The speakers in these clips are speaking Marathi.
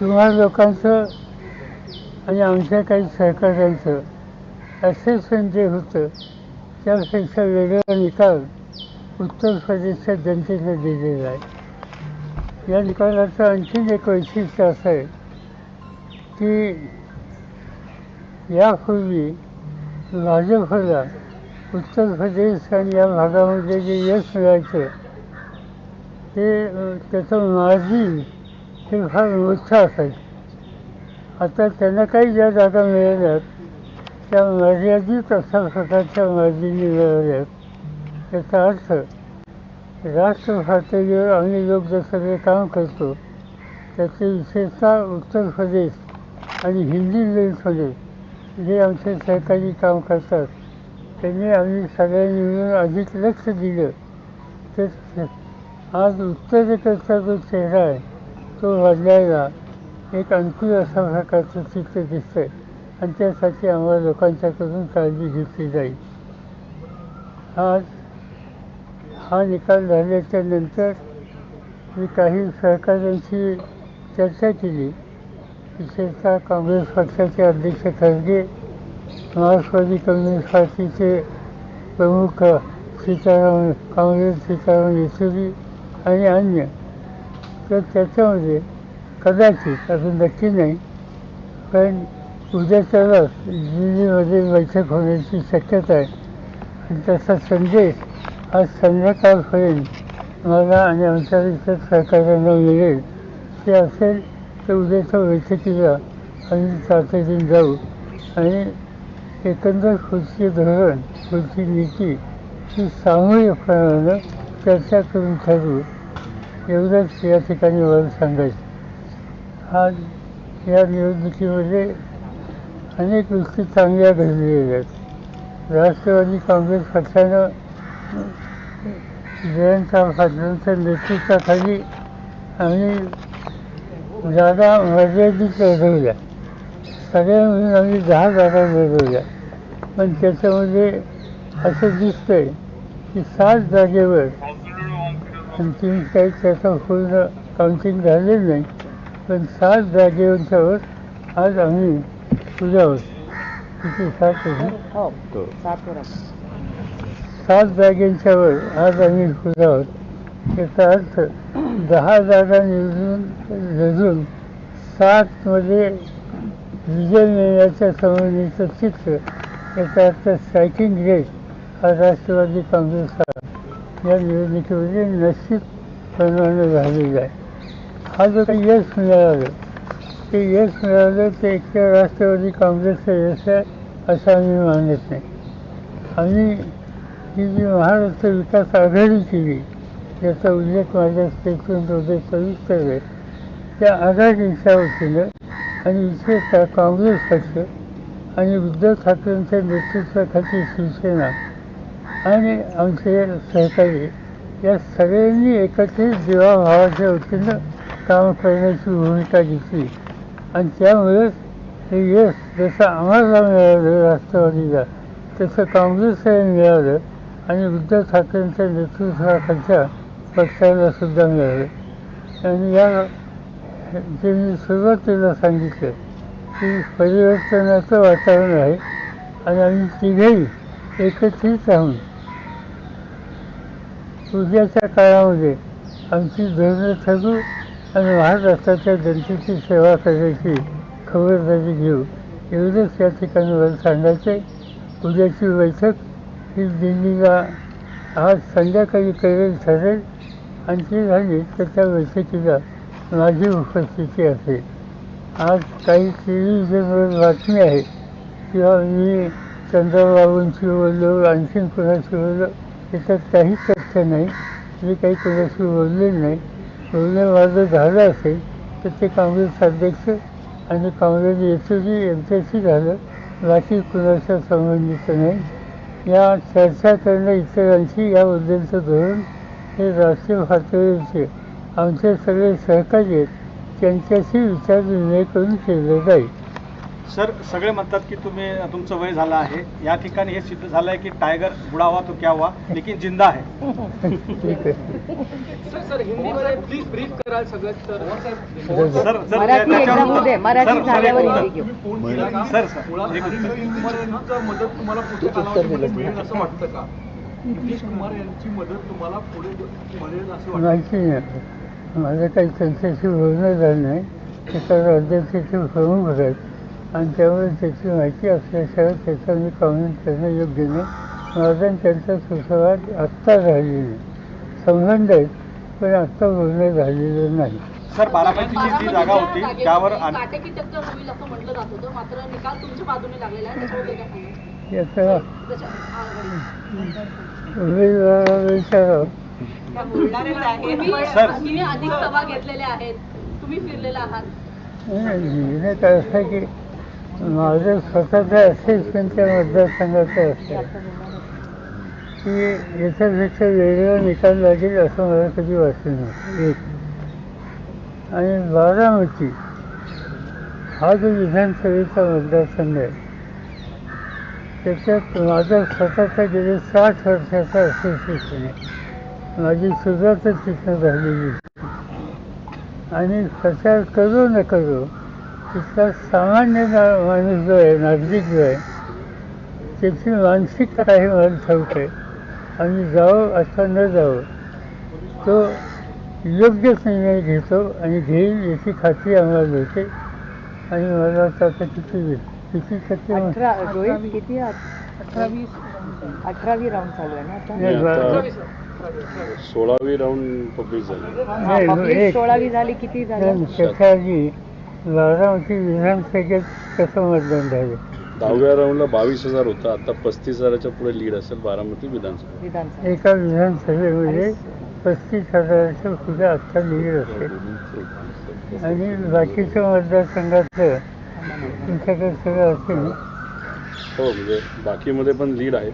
तुम्हाला लोकांचं आणि आमच्या काही सहकार्यांचं असेसन जे होतं त्यापेक्षा वेगळा निकाल उत्तर प्रदेशच्या जनतेने दिलेला आहे. या निकालाचं आणखीन एक वैशिष्ट्य असं आहे की यापूर्वी भाजपला उत्तर प्रदेश आणि या भागामध्ये जे यश मिळायचं ते त्याचं मार्जिन हे फार मोठं असायचं आता त्यांना काही ज्या जागा मिळाल्यात त्या मर्यादित अशा प्रकारच्या मार्जिनी मिळाल्यात? याचा अर्थ राष्ट्र पातळीवर आम्ही लोक जे सगळे काम करतो. त्याचे विशेषतः उत्तर प्रदेश आणि हिंदी बेल्टमध्ये जे आमचे सहकारी काम करतात. त्यांनी आम्ही सगळ्यांनी मिळून अधिक लक्ष दिलं. तर आज उत्तरेकडचा जो चेहरा आहे तो बदलायला एक अनुकूल अशा प्रकारचं चित्र दिसतंय आणि त्यासाठी आम्हाला लोकांच्याकडून काळजी घेतली जाईल. आज हा निकाल झाल्याच्यानंतर मी काही सहकाऱ्यांशी चर्चा केली. विशेषतः काँग्रेस पक्षाचे अध्यक्ष खरगे मार्क्सवादी कम्युनिस्ट पार्टीचे प्रमुख सीताराम काँग्रेस सीताराम येचुरी आणि अन्य तर त्याच्यामध्ये कदाचित अजून नक्की नाही पण उद्याच्यालाच दिल्लीमध्ये बैठक होण्याची शक्यता आहे. आणि त्याचा संदेश आज संध्याकाळपर्यंत मला आणि आमच्या इतर सहकार्यांना मिळेल. ते असेल तर उद्याच्या बैठकीला आम्ही तातडीने जाऊ. आणि एकंदर पुढचे धोरण पुढची नीती ही सामूहिकपणानं चर्चा करून ठरवू. एवढंच या ठिकाणी वर सांगायचं. आज या निवडणुकीमध्ये अनेक गोष्टी चांगल्या घडलेल्या आहेत. राष्ट्रवादी काँग्रेस पक्षानं जयंतराव पाटलांच्या नेतृत्वाखाली आम्ही जागा मर्यादित लढवल्या. सगळ्या मिळून आम्ही दहा जागा लढवल्या पण त्याच्यामध्ये असं दिसतंय की सात जागेवर आणखी काही त्याचं पूर्ण काउंटिंग झालेलं नाही पण सात जागेवरच्यावर आज आम्ही पुढे आहोत किती सात हो सात जागेंच्यावर आज आम्ही पुढे आहोत याचा अर्थ दहा जागा निवडून लढून सातमध्ये विजय मिळण्याच्या संबंधीचं चित्र याचा अर्थ स्ट्रायकिंग रेट हा राष्ट्रवादी काँग्रेसचा या निवडणुकीमध्ये निश्चित प्रमाणे झालेलं आहे हा जो काही यश मिळालं ते यश मिळालं ते एकट्या राष्ट्रवादी काँग्रेसचं यश आहे असं आम्ही मानत नाही आम्ही ही जी महाराष्ट्र विकास आघाडी केली याचा उल्लेख माझ्या स्टेटमेंटमध्ये सविस्तर आहे त्या आघाडीच्या वतीनं आणि विशेषतः काँग्रेस पक्ष आणि उद्धव ठाकरेंच्या नेतृत्वाखाली शिवसेना आणि आमचे सहकारी या सगळ्यांनी एकत्रित जीवाभावाच्या वतीनं काम करण्याची भूमिका घेतली. आणि त्यामुळेच हे यश जसं आम्हाला मिळालं राष्ट्रवादीला तसं काँग्रेसला मिळालं आणि उद्धव ठाकरेंच्या नेतृत्वाखालच्या पक्षाला सुद्धा मिळालं. आणि या जे मी सुरुवातीला सांगितलं की परिवर्तनाचं वातावरण आहे आणि आम्ही तिघेही एकत्रित राहून उद्याच्या काळामध्ये आमची धोरणं ठरू आणि महाराष्ट्राच्या जनतेची सेवा करायची खबरदारी घेऊ एवढंच या ठिकाणी मला सांगायचं आहे उद्याची बैठक ही दिल्लीला आज संध्याकाळी करेल ठरेल. आणि ती झाली तर त्या बैठकीला माझी उपस्थिती असेल आज काही टेलिव्हिजनवर बातमी आहे. किंवा मी चंद्रबाबूंशी बोललो आणखीन कोणाशी बोललो याच्यात काही तथ्य नाही मी काही कोणाशी बोलले नाही. बोलणं माझं झालं असेल तर ते काँग्रेस अध्यक्ष आणि काँग्रेस येथेही यांच्याशी झालं. बाकी कुणाच्या संबंधित नाही. या चर्चा करणं इतरांशी याबद्दलचं धोरण हे राष्ट्रीय पातळीचे आमचे सगळे सहकारी आहेत त्यांच्याशी विचार निर्णय करून केलं जाईल. सर सगळे म्हणतात की तुम्ही तुमचं वय झालं आहे. या ठिकाणी हे सिद्ध झालं आहे की टायगर बुडा हुआ तो क्या हुआ लेकिन जिंदा है ठीक आहे. सर सर हिंदीमध्ये प्लीज ब्रीफ कराल सगळं sir sir Marathi Marathi sir, sir, झाल्यावर एक हिंदी उत्तर. घेऊ. सर सर मुळात एक उत्तर. नितीश कुमार यांचा मदत तुम्हाला पुढे कालावधीमध्ये मिळेल असं वाटतं का? नितीश कुमार यांची मदत तुम्हाला पुढे मिळेल असं वाटतं. माहिती नाही. माझं काही त्यांच्याशी बोलणं झालं नाही. एका राज्याचे प्रमुख आणि त्यामुळे त्याची माहिती असल्याशिवाय त्याचं मी कॉमेंट करणं योग्य नाही. माझा त्यांचा सुसंवाद आत्ता झालेला नाही संबंध आहेत पण आत्ता बोलणं झालेलं नाही. सर बारामतीची जी जागा होती त्यावर आण- काटेकी टक्कर होईल असं म्हटलं जात होतं. मात्र निकाल तुमच्या बाजूने लागलेला आहे त्याच्याबद्दल काय सांगाल? याचा. तुम्ही सर. फिरलेला आहात. काय असा की माझं स्वतःचं असेसमेंट त्या मतदारसंघाचं असतं. की याच्यापेक्षा वेगळा निकाल लागेल असं मला कधी वाटलं नाही. एक. आणि बारामती हा जो विधानसभेचा मतदारसंघ आहे त्याच्यात माझा स्वतःचा गेले साठ वर्षाचा असोसिएशन आहे. माझी सुरुवातच तिथं झालेली आणि प्रचार करू न करू तिथला सामान्य माणूस जो आहे नागरिक जो आहे त्याची मानसिकता काही मला ठाऊक आहे आम्ही जावं अथवा न जावं तो योग्यच निर्णय घेतो आणि घेईल याची खात्री आम्हाला होते आणि मला वाटतं आता किती वेळ किती टक्के अठरा रोहित किती अठरावी अठरावी राऊंड चालू आहे ना आता? नाही, बा- सोळावी राऊंड पब्लिक झाली. हा, सोळावी झाली किती झाली? बारामती विधानसभेत कसं मतदान झालं? दहाव्या राऊंडला बावीस हजार होता आता पस्तीस हजाराच्या पुढे लीड असेल बारामती विधानसभा विधानसभा एका विधानसभेमध्ये पस्तीस हजाराच्या पुढे आत्ता लीड असेल. आणि बाकीच्या मतदारसंघातलं तुमच्याकडे सगळं असेल हो म्हणजे बाकीमध्ये पण लीड आहे.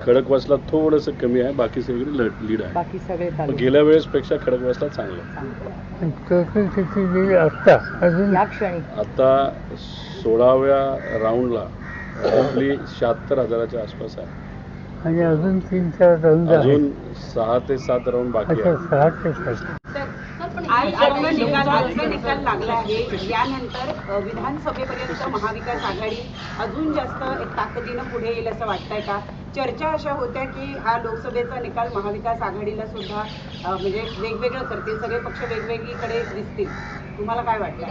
खडकवासला थोडंसं कमी आहे बाकी सगळीकडे लीड आहे. बाकी सगळे पण तालुके गेल्या वेळेसपेक्षा खडकवासला चांगलं. आहे. आणि टोटल किती लीड आत्ता अजून या क्षणी. आता सोळाव्या राऊंडला आपली शहात्तर हजाराच्या आसपास आहे. आणि अजून तीन चार आहेत. अजून सहा ते सात राऊंड बाकी अच्छा आहे सहा ते सात. आज आजचा निकाल आजचा निकाल लागला आहे. यानंतर विधानसभेपर्यंत महाविकास आघाडी अजून जास्त एक ताकदीनं पुढे येईल असं वाटतंय का? चर्चा अशा होत्या की हा लोकसभेचा निकाल महाविकास आघाडीला सुद्धा म्हणजे वेगवेगळं करतील. सगळे पक्ष वेगवेगळीकडे दिसतील. तुम्हाला काय वाटतं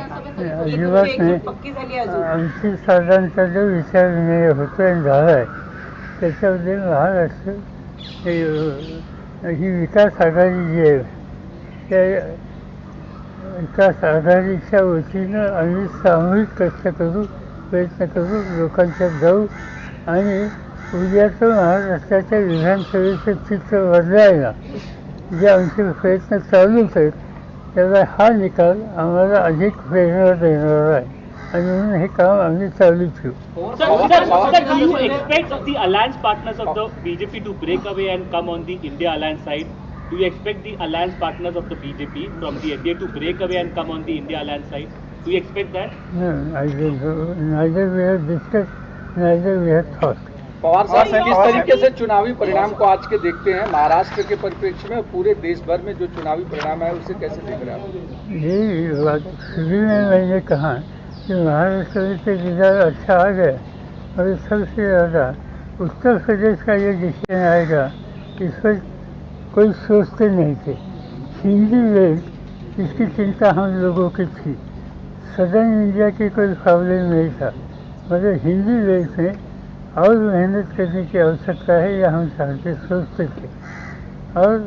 ही पक्की झाली अजून. आमची जो विचार विनिमय होतो आणि झाला आहे त्याच्यामध्ये महाराष्ट्र हे, ही विकास आघाडी जी आहे त्या विकास आघाडीच्या वतीनं आम्ही सामूहिक कष्ट करू प्रयत्न करू लोकांच्या जाऊ आणि उद्याचं महाराष्ट्राच्या विधानसभेचं चित्र बदलायला जे आमचे प्रयत्न चालूच आहेत त्याचा हा निकाल आम्हाला अधिक प्रेरणा देणार आहे. आणि म्हणून हे काम आम्ही चालू ठेवू. Alliance sir, sir, do you to break alliance partners of on BJP India alliance side Do you expect the alliance partners of the BJP from the NDA to break away and come on the India alliance side? Do you expect that? No, I don't know. Neither we have discussed, neither we have thought. Pawar saheb किस तरीके से चुनावी परिणाम को आज के देखते हैं महाराष्ट्र के परिप्रेक्ष्य में पूरे देश भर में जो चुनावी परिणाम है उसे कैसे देख रहे हैं ये बात शुरू में मैंने कहा कि महाराष्ट्र में से रिज़ल्ट अच्छा आ गया और सबसे ज़्यादा उत्तर प्रदेश का ये डिसीज़न आएगा इस पर कोई सोचते नहीं थे। हिंदी वेल इसकी चिंता हम लोगों की थी सदर्न इंडिया की कोई प्रॉब्लम नहीं था। मगर हिंदी वेल में और मेहनत करने की आवश्यकता है, यह हम चाहते सोचते थे। और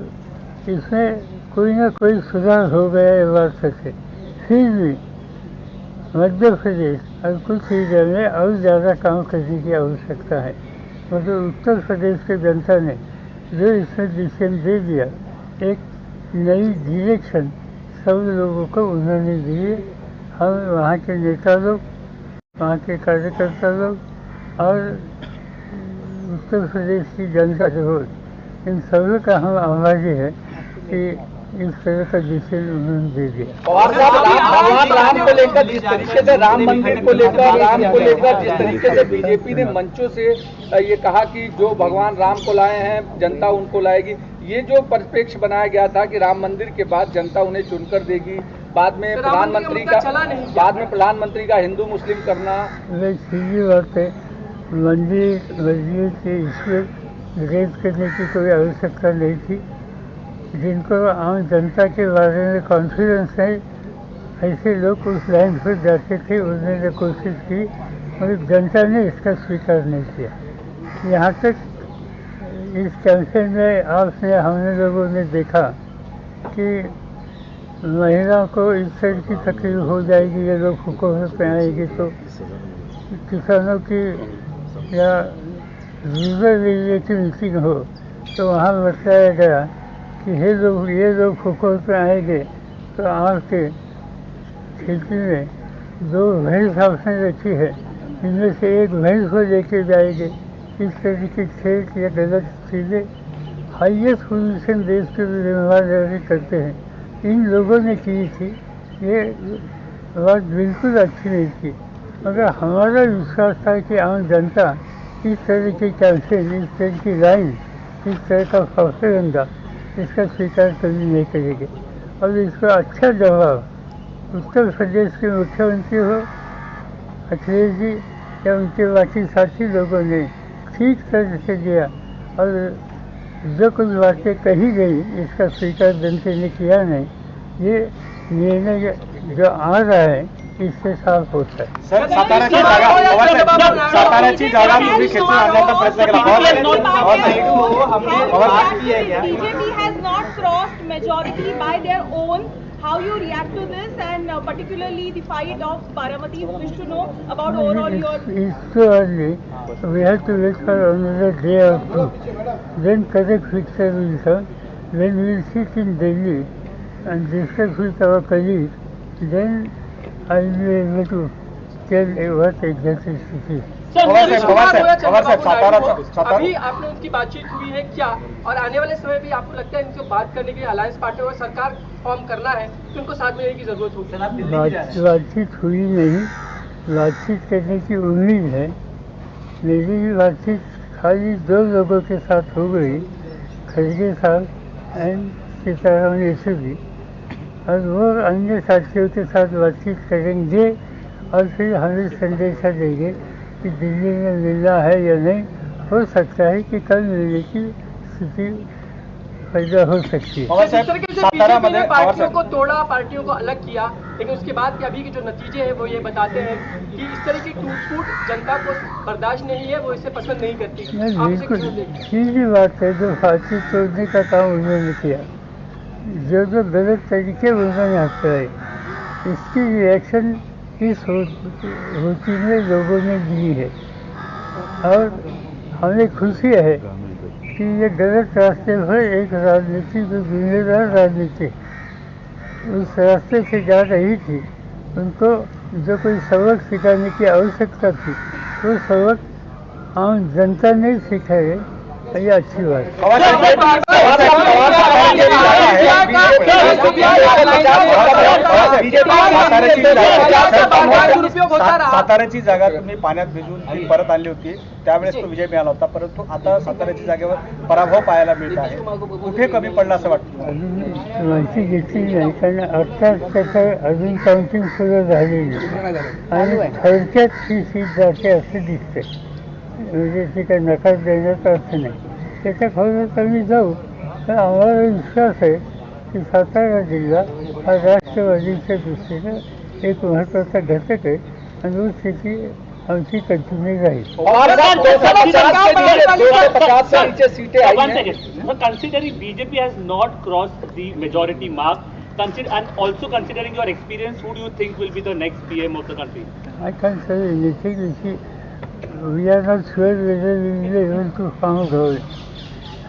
इसमें कोई ना कोई सुधार हो गया ये बात सच है फिर भी मध्य प्रदेश और कुछ एरिया में और ज़्यादा काम करने की आवश्यकता है। मगर उत्तर प्रदेश की जनता ने जो इसमें डिसीजन दे दिया एक नई डिरेक्शन सब लोगों को उन्होंने दिए हम वहाँ के नेता लोग वहाँ के कार्यकर्ता लोग और उत्तर प्रदेश की जनता जो इन सभी का हम आभारी है कि इस तरह का डिसीज़न उन्होंने दे दिया। राम भगवान राम को लेकर जिस तरीके से राम मंदिर को लेकर राम को लेकर जिस तरीके से बीजेपी ने मंचों से ये कहा कि जो भगवान राम को लाए हैं जनता उनको लाएगी। ये जो परिप्रेक्ष्य बनाया गया था कि राम मंदिर के बाद जनता उन्हें चुनकर देगी बाद में प्रधानमंत्री का बाद में प्रधानमंत्री का हिंदू मुस्लिम करना। सीधी बात है मंदिर मस्जिद के ईश्वर रेप करने की कोई आवश्यकता नहीं थी। जिनको आम जनता के बारे में कॉन्फिडेंस है, ऐसे लोग उस लाइन पर जाते थे, उन्होंने कोशिश की मगर जनता ने इसका स्वीकार नहीं किया। यहाँ तक इस कैंपेन में आपने, हमने लोगों ने देखा कि महिला को इस तरह की तकलीफ़ हो जाएगी, ये लोग हुकूमत पे आएगी तो किसानों की या रूरल एरिया की मीटिंग हो तो वहाँ बताया गया कि ये लोग ये लोग हुकूमत पे आएँगे तो आपके खेती में दो भैंस आपने रखी है। इनमें से एक भैंस को लेके जाएँगे। इस तरह की खेत या गलत चीज़ें हाइएस्ट पोजीशन देश के ज़िम्मेदारी करते हैं। इन लोगों ने की थी। ये बात बिल्कुल अच्छी नहीं थी। मगर हमारा विश्वास था कि आम जनता इस तरह की कैंपेन, इस तरह की लाइन, इस तरह का प्रोपेगेंडा इसका स्वीकार कभी नहीं करेंगे। और इसका अच्छा जवाब उत्तर प्रदेश के मुख्यमंत्री हो अखिलेश जी या उनके बाकी साथी लोगों ने ठीक तरह से दिया। और जो कुछ बातें कही गई इसका स्वीकार जनता ने किया नहीं। ये निर्णय जो आ रहा है इससे साफ़ होता है। सर जागा जागा तुम्ही खेचून आणण्याचा प्रयत्न केला majority by their own. How you react to this and uh, particularly the fight of Baramati? Wish to know about overall your. It's too early. We have to wait for another day or two. Then correct picture will come. When we will sit in Delhi and discuss with our colleagues, then I will be able to tell what exactly it is. अभी आपने उनकी बातचीत हुई है क्या? और आने वाले समय भी आपको लगता है इनसे बात करने के लिए अलायंस पार्टी और सरकार फॉर्म करना है? तो उनको साथ में की ज़रूरत होगी बातचीत हुई नहीं। बातचीत करने की उम्मीद है। मेरी भी बातचीत खाली दो लोगों के साथ हो गई। खड़गे साहब एंड सीताराम येचुरी और वो अन्य साथियों के साथ बातचीत करेंगे और फिर हमें संदेशा देंगे। कि दिल्ली में मिलना है या नहीं हो सकता है कि कल मिलने की स्थिति पैदा हो सकती है। पवार पार्टियों को तोड़ा पार्टियों को अलग किया लेकिन उसके बाद के अभी के जो नतीजे हैं वो ये बताते हैं कि इस तरह की टूट फूट जनता को बर्दाश्त नहीं है वो इसे पसंद नहीं करती। नहीं बिल्कुल? सीधी बात है जो फांसी तोड़ने का काम उन्होंने किया जो जो गलत तरीके उन्होंने अपनाए इसकी रिएक्शन इस सोच में लोगों ने दी है? और हमें खुशी है कि ये गलत रास्ते पर एक राजनीति जो जिम्मेदार राजनीति। उस रास्ते से जा रही थी। उनको जो कोई सबक सिखाने की आवश्यकता थी वो सबक आम जनता ने सिखाए अच्छी बात. साताराची जागा- तुम्ही पाण्यात भिजून ती परत आणली होती. त्यावेळेस तो विजय मिळाला होता. परंतु आता साताराच्या जागेवर पराभव पाहायला मिळत आहे. कुठे कमी पडला असं वाटतं माहिती घेतली नाही कारण आत्ताच त्याचं अजून काउंटिंग सुरू झालेली आणि थोडक्यात ही सीट जाते असं दिसतंय. म्हणजे ते काही नकार देण्याचा अर्थ नाही त्याच्या खोलात आम्ही जाऊ तर आम्हाला विश्वास आहे की सातारा जिल्हा हा राष्ट्रवादीच्या दृष्टीनं एक महत्त्वाचा घटक आहे आणि स्थिती आमची कंटिन्यू राहील पवार साहब दो सौ पचास के नीचे दो हैं majority mark, consider and also considering your experience, who do you think will be the next PM of the country? I can't say anything. You see, we are not sure whether we will be able to found out.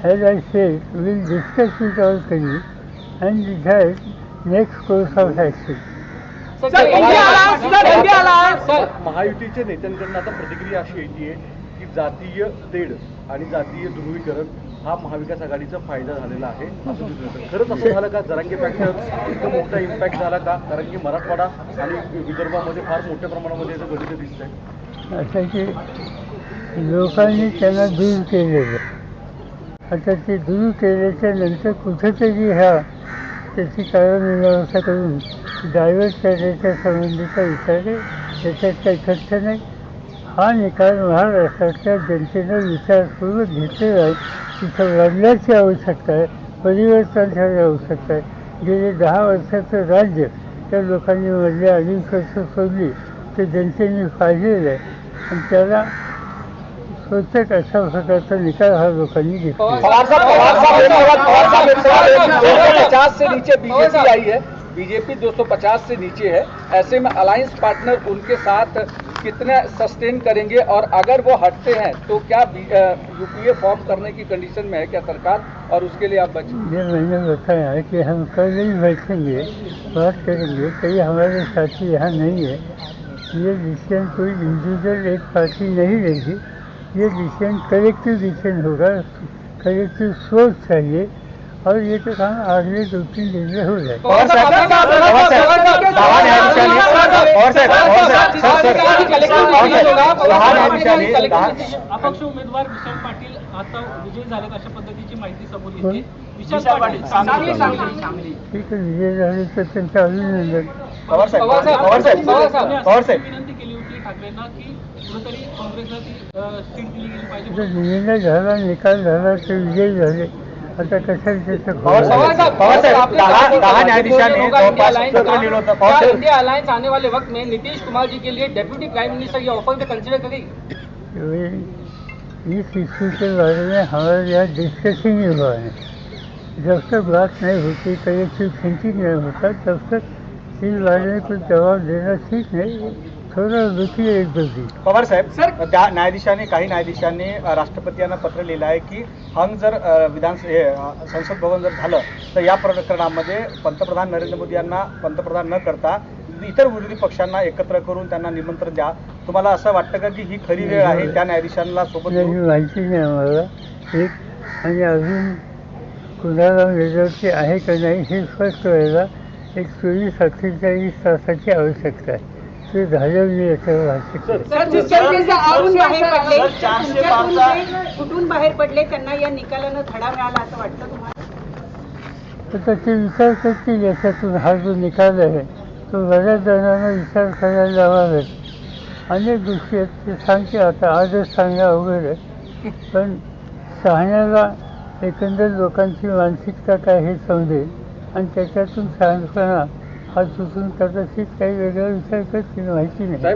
As I said, we will discuss with our colleagues and decide next course of action. Sir India alliance sir India alliance sir महायुतीच्या नेत्यांकडून आता प्रतिक्रिया अशी येते की जातीय तेढ आणि जातीय ध्रुवीकरण हा महाविकास आघाडीचा फायदा झालेला आहे. खरंच असं झालं का? जरांगे फॅक्टर इतकं मोठा इम्पॅक्ट झाला का? कारण की मराठवाडा आणि विदर्भामध्ये फार मोठ्या प्रमाणामध्ये याचं गणित दिसतंय. असं की लोकांनी त्यांना दूर केलेलं आता ते दूर केल्याच्यानंतर कुठेतरी ह्या त्याची कारणमीमांसा करून डायव्हर्ट करण्याच्या संबंधीचा विचार आहे. त्याच्यात काही तथ्य नाही. हा निकाल महाराष्ट्रातल्या जनतेनं विचारपूर्वक घेतलेला आहे. तिथं लढण्याची आवश्यकता आहे. परिवर्तन परिवर्तनाची आवश्यकता आहे. गेले दहा वर्षाचं राज्य त्या लोकांनी मधल्या अडीच वर्ष सोडली ते जनतेने पाहिलेलं आहे. आणि त्याला स्वतः अशा प्रकारचा निकाल हा लोकांनी घेतला पचास से नीचे बीजेपी आई है. बीजेपी 250 से नीचे है. ऐसे में अलायंस पार्टनर उनके साथ कितने सस्टेन करेंगे और अगर वो हटते हैं तो क्या यूपीए फॉर्म करने की कंडीशन में है क्या सरकार? और उसके लिए आप बचे ये मैंने बताया है कि हम कल ही बैठेंगे बात करेंगे कई हमारे साथी यहाँ नहीं है। ये डिसीज़न कोई इंडिविजुअल एक पार्टी नहीं लेगी ये डिसीज़न कलेक्टिव डिसीज़न होगा कलेक्टिव सोच चाहिए और ये तो काम अगले दो तीन दिन में हो जाए पवार साहेब पवार साहेब दहा न्यायाधीशांनी पवार साहेब पवार साहेब सर सर पवार साहेब दहा न्यायाधीशांनी दहा अपक्ष उमेदवार विशाल पाटील आता विजयी झालेत अशा पद्धतीची माहिती समोर येते विशाल पाटील सांगली सांगली ठीक आहे विजय झाले तर त्यांचं अभिनंदन पवार साहेब पवार साहेब पवार साहेब विनंती केली होती ठाकरेंना की कुठेतरी काँग्रेसला ती सीट दिली गेली पाहिजे. निर्णय झाला निकाल झाला ते विजयी झाले. आता कशाला त्याचं पवार? साहेब पवार साहेब दहा दहा न्यायाधीशांनी इंडिया अलायंस आने वाले वक्त में नीतीश कुमार जी के लिए डेप्यूटी प्राइम मिनिस्टर ये ऑफ़र कंसिडर करेगी इस इशू के बारे में हमारे यहाँ डिस्कशन ही हुआ है। जब तक बात नहीं होती कलेक्टिव थिंकिंग नहीं होता तब तक बारे में कुछ जवाब देना ठीक नहीं थोड़ा रुकिए एक दो दिन पवार साहेब त्या न्यायाधीशांनी काही न्यायाधीशांनी राष्ट्रपती यांना पत्र लिहिलं आहे की हंग जर विधान हे संसद भवन जर झालं तर या प्रकरणामध्ये पंतप्रधान नरेंद्र मोदी यांना पंतप्रधान न करता इतर विरोधी पक्षांना एकत्र करून त्यांना निमंत्रण द्या. तुम्हाला असं वाटतं का की ही खरी वेळ आहे त्या न्यायाधीशांना सोबत? माहिती नाही आम्हाला. एक आणि अजून कुणाला मेजॉरिटी आहे का नाही हे स्पष्ट व्हायला एक चोवीस अठ्ठेचाळीस तासाची आवश्यकता आहे. ते झालं मी याच्यावर भाष्य. सर कुठून बाहेर पडले तुमच्यातून जे कुठून बाहेर पडले त्यांना या निकालानं धडा मिळाला असं वाटतं तुम्हाला? तर ते विचार करतील याच्यातून. हा जो निकाल आहे तो बऱ्याच जणांना विचार करायला लावावेत. अनेक गोष्टी आहेत ते सांगते. आता आजच अवघड आहे. पण सांगण्याला एकंदर लोकांची मानसिकता काय हे समजेल. आणि त्याच्यातून शहाणपणा हा सुचून कदाचित काही वेगळा विचार करतील माहिती नाही. हैं?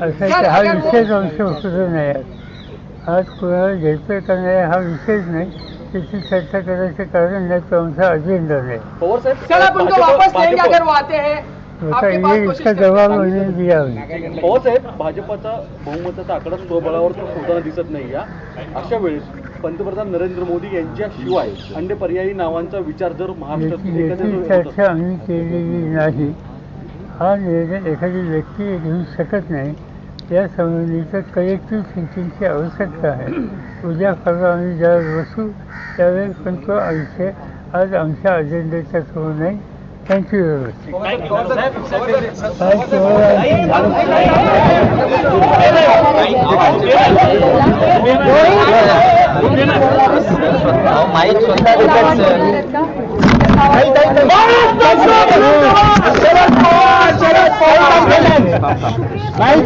असं हा विषयच अंश होतो नाही आज आज कोणाला घ्यायचं का नाही हा विषयच नाही. त्याची चर्चा करायचं कारण नाही तो आमचा अजेंडा नाही. पवार साहेब सर आप उनको भाजप- वापस लेंगे भाजप- अगर वो आते होता आपके पास ये कोशिश इसका जवाब दिया हुआ पवार साहेब भाजपचा बहुमताचा आकडा स्वबळावर तर होताना दिसत नाही या. अशा वेळेस पंतप्रधान नरेंद्र मोदी यांच्याशिवाय अन्य पर्यायी नावांचा विचार जर महाराष्ट्रात याची होत आम्ही केलेली नाही. हा निर्णय एखादी व्यक्ती घेऊ शकत नाही. या संबंधीचं कलेक्टिव्ह थिंकिंगची आवश्यकता आहे. उद्या परवा आम्ही ज्यावेळेस बसू त्यावेळेस पण तो विषय आज आमच्या अजेंड्याच्या समोर नाही. Thank you very much Pawar saheb, Pawar saheb, आज तुम्हाला